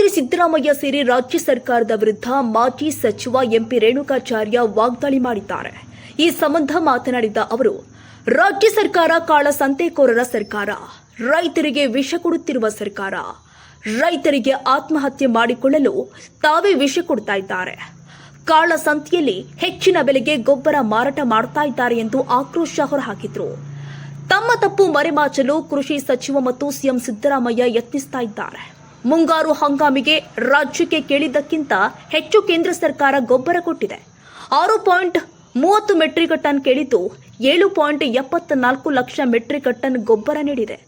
ಮುಖ್ಯಮಂತ್ರಿ ಸಿದ್ದರಾಮಯ್ಯ ಸೇರಿ ರಾಜ್ಯ ಸರ್ಕಾರದ ವಿರುದ್ಧ ಮಾಜಿ ಸಚಿವ ಎಂಪಿ ರೇಣುಕಾಚಾರ್ಯ ವಾಗ್ದಾಳಿ ಮಾಡಿದ್ದಾರೆ. ಈ ಸಂಬಂಧ ಮಾತನಾಡಿದ ಅವರು, ರಾಜ್ಯ ಸರ್ಕಾರ ಕಾಳ ಸಂತೆಕೋರರ ಸರ್ಕಾರ, ರೈತರಿಗೆ ವಿಷ ಕೊಡುತ್ತಿರುವ ಸರ್ಕಾರ, ರೈತರಿಗೆ ಆತ್ಮಹತ್ಯೆ ಮಾಡಿಕೊಳ್ಳಲು ತಾವೇ ವಿಷ ಕೊಡ್ತಾ ಇದ್ದಾರೆ. ಕಾಳಸಂತೆಯಲ್ಲಿ ಹೆಚ್ಚಿನ ಬೆಲೆಗೆ ಗೊಬ್ಬರ ಮಾರಾಟ ಮಾಡ್ತಾ ಇದ್ದಾರೆ ಎಂದು ಆಕ್ರೋಶ ಹೊರಹಾಕಿದ್ರು. ತಮ್ಮ ತಪ್ಪು ಮರೆಮಾಚಲು ಕೃಷಿ ಸಚಿವ ಮತ್ತು ಸಿಎಂ ಸಿದ್ದರಾಮಯ್ಯ ಯತ್ನಿಸ್ತಾ ಇದ್ದಾರೆ. ಮುಂಗಾರು ಹಂಗಾಮಿಗೆ ರಾಜ್ಯಕ್ಕೆ ಕೇಳಿದ್ದಕ್ಕಿಂತ ಹೆಚ್ಚು ಕೇಂದ್ರ ಸರ್ಕಾರ ಗೊಬ್ಬರ ಕೊಟ್ಟಿದೆ. ಆರು ಪಾಯಿಂಟ್ ಮೂವತ್ತು ಮೆಟ್ರಿಕ್ ಟನ್ ಕೇಳಿದ್ದು ಏಳು ಪಾಯಿಂಟ್ ಎಪ್ಪತ್ನಾಲ್ಕು ಲಕ್ಷ ಮೆಟ್ರಿಕ್ ಟನ್ ಗೊಬ್ಬರ ನೀಡಿದೆ.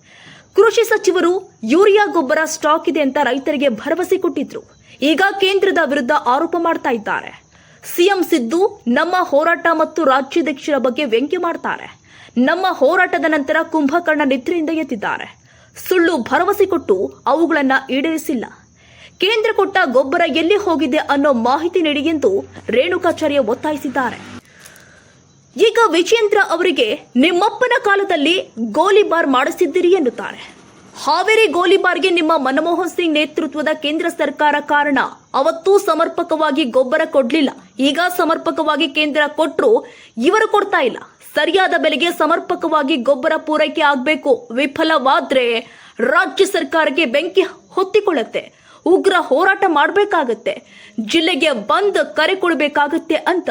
ಕೃಷಿ ಸಚಿವರು ಯೂರಿಯಾ ಗೊಬ್ಬರ ಸ್ಟಾಕ್ ಇದೆ ಅಂತ ರೈತರಿಗೆ ಭರವಸೆ ಕೊಟ್ಟಿದ್ರು. ಈಗ ಕೇಂದ್ರದ ವಿರುದ್ಧ ಆರೋಪ ಮಾಡ್ತಾ ಇದ್ದಾರೆ. ಸಿಎಂ ಸಿದ್ದು ನಮ್ಮ ಹೋರಾಟ ಮತ್ತು ರಾಜ್ಯಾಧ್ಯಕ್ಷರ ಬಗ್ಗೆ ವ್ಯಂಗ್ಯ ಮಾಡ್ತಾರೆ. ನಮ್ಮ ಹೋರಾಟದ ನಂತರ ಕುಂಭಕರ್ಣ ನಿದ್ರೆಯಿಂದ ಎದ್ದಿದ್ದಾರೆ ಸುಳ್ಳು ಭರವಸೆ ಕೊಟ್ಟು ಅವುಗಳನ್ನು ಈಡೇರಿಸಿಲ್ಲ. ಕೇಂದ್ರ ಕೊಟ್ಟ ಗೊಬ್ಬರ ಎಲ್ಲಿ ಹೋಗಿದೆ ಅನ್ನೋ ಮಾಹಿತಿ ನೀಡಿ ಎಂದು ರೇಣುಕಾಚಾರ್ಯ ಒತ್ತಾಯಿಸಿದ್ದಾರೆ. ಈಗ ವಿಜಯೇಂದ್ರ ಅವರಿಗೆ ನಿಮ್ಮಪ್ಪನ ಕಾಲದಲ್ಲಿ ಗೋಲಿಬಾರ್ ಮಾಡಿಸಿದ್ದೀರಿ ಎನ್ನುತ್ತಾರೆ. ಹಾವೇರಿ ಗೋಲಿಬಾರ್ಗೆ ನಿಮ್ಮ ಮನಮೋಹನ್ ಸಿಂಗ್ ನೇತೃತ್ವದ ಕೇಂದ್ರ ಸರ್ಕಾರ ಕಾರಣ. ಅವತ್ತೂ ಸಮರ್ಪಕವಾಗಿ ಗೊಬ್ಬರ ಕೊಡ್ಲಿಲ್ಲ. ಈಗ ಸಮರ್ಪಕವಾಗಿ ಕೇಂದ್ರ ಕೊಟ್ಟರು ಇವರು ಕೊಡ್ತಾ ಇಲ್ಲ. ಸರಿಯಾದ ಬೆಲೆಗೆ ಸಮರ್ಪಕವಾಗಿ ಗೊಬ್ಬರ ಪೂರೈಕೆ ಆಗಬೇಕು. ವಿಫಲವಾದ್ರೆ ರಾಜ್ಯ ಸರ್ಕಾರಕ್ಕೆ ಬೆಂಕಿ ಹೊತ್ತಿಕೊಳ್ಳುತ್ತೆ. ಉಗ್ರ ಹೋರಾಟ ಮಾಡಬೇಕಾಗತ್ತೆ. ಜಿಲ್ಲೆಗೆ ಬಂದ್ ಕರೆ ಕೊಡಬೇಕಾಗತ್ತೆ ಅಂತ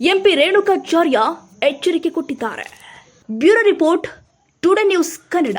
ಎಂಪಿ ರೇಣುಕಾಚಾರ್ಯ ಎಚ್ಚರಿಕೆ ಕೊಟ್ಟಿದ್ದಾರೆ. Bureau report, today news Kannada.